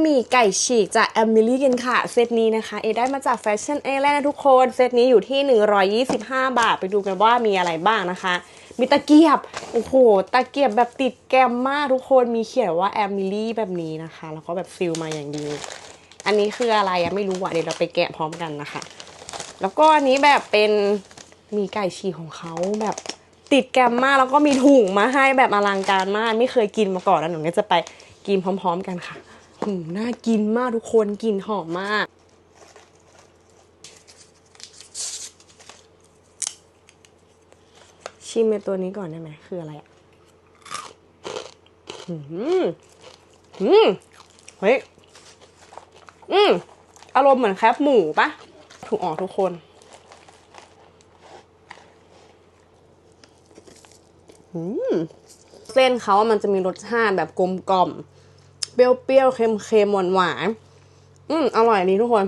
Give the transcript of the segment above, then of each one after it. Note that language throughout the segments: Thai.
หมี่ไก่ฉีกจากแอมมิลี่กันค่ะ เซตนี้นะคะ เอได้มาจากแฟชั่นเอแลนด์นะทุกคน เซตนี้อยู่ที่ 125 บาท ไปดูกันว่ามีอะไรบ้างนะคะ มีตะเกียบ โอ้โห ตะเกียบแบบติดแกมมากทุกคน มีเขียนว่าแอมมิลี่แบบนี้นะคะ แล้วก็แบบซิลมาอย่างดี อันนี้คืออะไรอะไม่รู้อะเดี๋ยวเราไปแกะพร้อมกันนะคะ แล้วก็อันนี้แบบเป็นมีไก่ฉีกของเขาแบบติดแกมมากแล้วก็มีถุงมาให้แบบอลังการมาก ไม่เคยกินมาก่อนแล้วหนูเนี่ยจะไปกินพร้อม ๆ กันค่ะ น่ากินมากทุกคนกลิ่นหอมมาก ชิมในตัวนี้ก่อนได้ไหมคืออะไรอะอืมอืมเฮ้ยอืมอารมณ์เหมือนแคบหมูปะถูกออกทุกคนอืมเส้นเขาอะมันจะมีรสชาติแบบกลมกล่อม เปรี้ยวๆ เค็มๆ หวานๆ อืม อร่อยดีทุกคน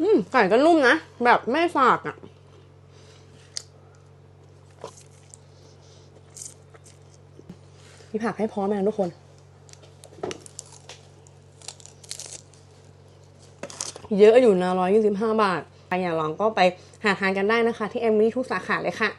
อืม ไก่ก็นุ่มนะ แบบไม่ฝาดอะมีผักให้พร้อมไหมทุกคน เยอะอยู่นะ125 บาทใครอยากลองก็ไปหาทานกันได้นะคะ ที่เอมมี่ทุกสาขาเลยค่ะ